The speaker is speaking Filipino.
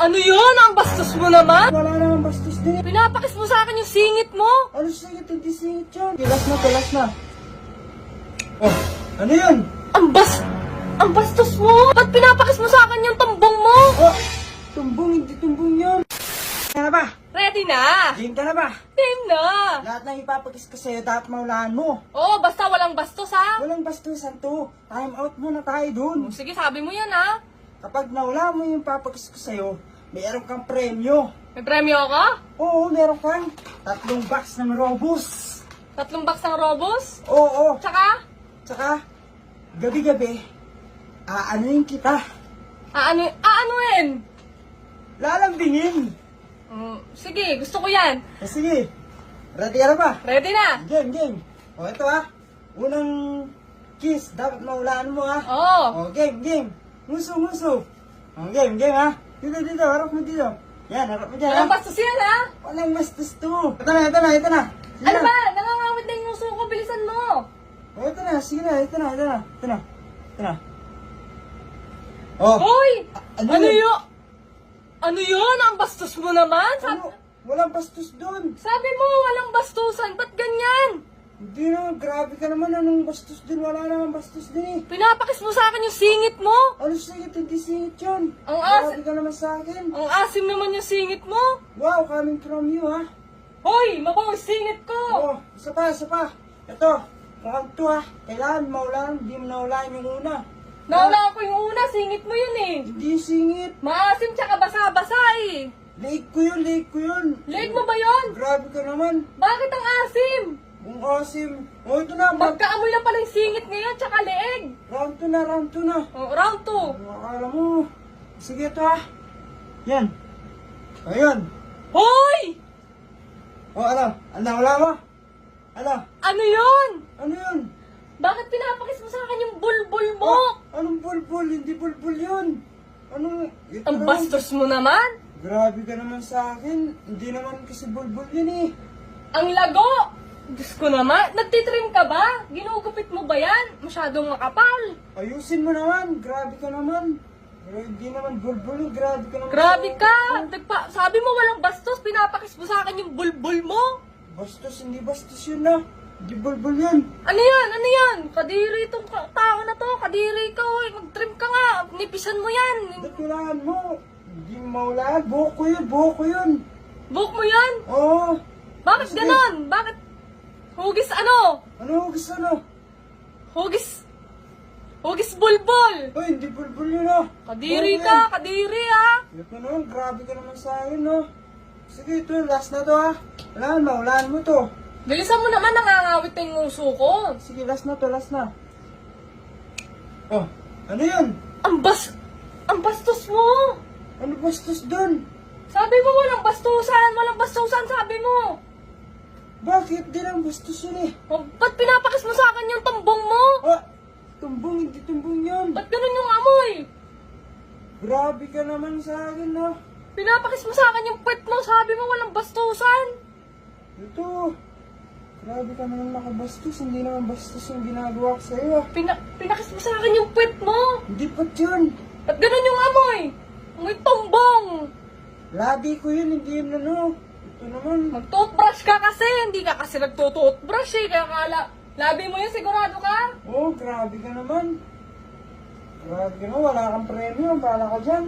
Ano yun? Ang bastos mo naman? Wala naman bastos din. Pinapakis mo sa akin yung singit mo. Ano singit? Hindi singit yun. Tilas na, tilas na. Oh, ano yun? Ang bas... Ang bastos mo! Ba't pinapakis mo sa akin yung tumbong mo? Oh, tumbong, hindi tumbong yun. Ka na ba? Ready na! Game ka na ba? Team na! Lahat ng ipapagis ko sa'yo, dapat maulaan mo. Oo, basta walang bastos ha. Walang bastusan to. Time out muna tayo dun. Sige, sabi mo yan ha. Kapag naula mo yung papagis ko sa'yo, mayroon kang premyo. May premyo ako? Oo, meron kang tatlong box ng Robus. Tatlong box ng Robos? Oo, Tsaka, tsaka gabi-gabi, aanuin kita. aano, aanuin? Lalambingin. Mm, sige, gusto ko yan. Eh, sige, ready ka na ba? Ready na? Game, game. O, ito ha. Unang kiss, dapat maulaan mo ha. Oo. O, game, game. Nguso, nguso. O, game, game ha. Dito, dito, harap mo dito. Yan, harap mo dyan ha. Walang bastos yan ha. Walang bastos to. Ito na, ito na, ito na. Sige Ano na. ba? Nangangawit na yung uso ko. Bilisan mo. O, ito na, sige na, ito na, ito na. Ito na, ito na. O, Hoy! ano Ano, yun? yun? Ano yun? Ang bastos mo naman? Sabi, ano? Walang bastos doon. sabi mo, walang bastusan. Ba't ganyan? Hindi na, grabe ka naman. Anong bastos din? Wala naman bastos din eh. Pinapakis mo sa akin yung singit mo. Ano singit? Hindi singit yun. Ang as- Grabe ka naman sa akin. Ang asim naman yung singit mo. Wow, coming from you ha. Hoy, yung singit ko. Oo, isa pa, isa pa. Ito, round 2 ha. Kailangan maulan, hindi mo naulan yung una. Nauna ko yung una, singit mo yun eh. Hindi singit. Maasim tsaka basa-basa eh. Lake ko yun, lake ko yun. Leg mo ba yun? Grabe ka naman. Bakit ang asim? Ang asim. O, ito na. Mag- Magkaamoy na pala yung singit ngayon tsaka leeg. round 2 na, round 2 na. Oh, round 2. Ano akala mo? Sige ito ha. Yan. Ayun. Hoy! O, ano? Ano, wala mo? Ano? Ano yun? Ano yun? Bakit pinapakis mo sa akin yung bulbul mo? Ah, anong bulbul? Hindi bulbul yun. Anong... Ito Ang naman. bastos mo naman. Grabe ka naman sa akin. Hindi naman kasi bulbul yun eh. Ang lago. Diyos ko naman. Nagtitrim ka ba? Ginugupit mo ba yan? Masyadong makapal. Ayusin mo naman. Grabe ka naman. Pero hindi naman bulbul. Grabe ka naman. Grabe ka. Nagpa sabi mo walang bastos. Pinapakis mo sa akin yung bulbul mo. Bastos, hindi bastos yun na. Hindi bulbul yun. Ano yan? Ano yan? Kadiri itong ka- tao na to. Kadiri ka. Oy. Mag-trim ka nga. Nipisan mo yan. Ba't kailangan mo? Hindi mo maulaan. Buhok ko yun. Buhok ko yun. Buhok mo yan. Oo. Bakit Sige. ganon? Bakit? Hugis ano? Ano gusto ano? Hugis... Hugis bulbul. Uy, hindi bulbul yun ah. Kadiri Buhok ka. yun. Kadiri ah. Ito naman, grabe ka naman sa akin, no? Sige, ito, last na to, ha? Wala, maulaan mo to. Bilisan mo naman. Nangangawit na yung uso ko. Sige, last na to, last na. Oh, ano yun? Ang bas... Ang bastos mo. Ano bastos dun? Sabi mo walang bastusan. Walang bastusan sabi mo. Bakit? Di lang bastos yun eh. O, ba't pinapakis mo sa akin yung tumbong mo? Ah, tumbong, hindi tumbong yun. Ba't ganun yung amoy? Grabe ka naman sa akin, no? Pinapakis mo sa akin yung puwet mo. Sabi mo walang bastusan. Ito. Grabe ka naman nakabastos. Hindi naman bastos yung ginagawa ko sa'yo. Pina pinakis mo sa akin yung puwet mo. Hindi pa yun. Ba't ganun yung amoy? Amoy tumbong. Labi ko yun, hindi yun ano. Ito naman. Mag-toothbrush ka kasi. Hindi ka kasi nagtutoothbrush eh. Kaya kala, labi mo yun sigurado ka? Oh, grabe ka naman. Grabe ka naman, wala kang premyo. Bala ka dyan.